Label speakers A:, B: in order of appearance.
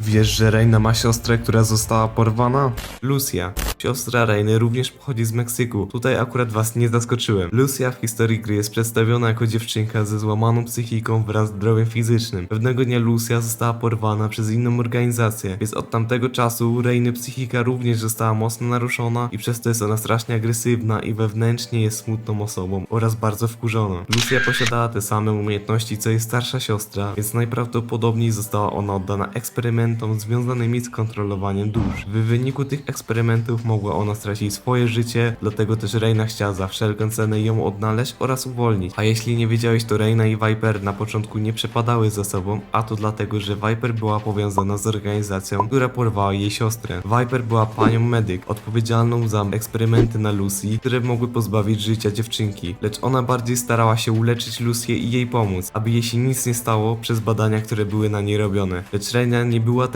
A: Wiesz, że Reina ma siostrę, która została porwana? Lucia. Siostra Reiny również pochodzi z Meksyku. Tutaj akurat was nie zaskoczyłem. Lucia w historii gry jest przedstawiona jako dziewczynka ze złamaną psychiką wraz z zdrowiem fizycznym. Pewnego dnia Lucia została porwana przez inną organizację, więc od tamtego czasu Reiny psychika również została mocno naruszona i przez to jest ona strasznie agresywna i wewnętrznie jest smutną osobą oraz bardzo wkurzona. Lucia posiadała te same umiejętności co jej starsza siostra, więc najprawdopodobniej została ona oddana eksperymentom związanymi z kontrolowaniem dusz. W wyniku tych eksperymentów mogła ona stracić swoje życie, dlatego też Reina chciała za wszelką cenę ją odnaleźć oraz uwolnić. A jeśli nie wiedziałeś, to Reina i Viper na początku nie przepadały za sobą, a to dlatego, że Viper była powiązana z organizacją, która porwała jej siostrę. Viper była panią medyk, odpowiedzialną za eksperymenty na Lucy, które mogły pozbawić życia dziewczynki, lecz ona bardziej starała się uleczyć Lucyę i jej pomóc, aby jej się nic nie stało przez badania, które były na niej robione. Lecz Reina nie była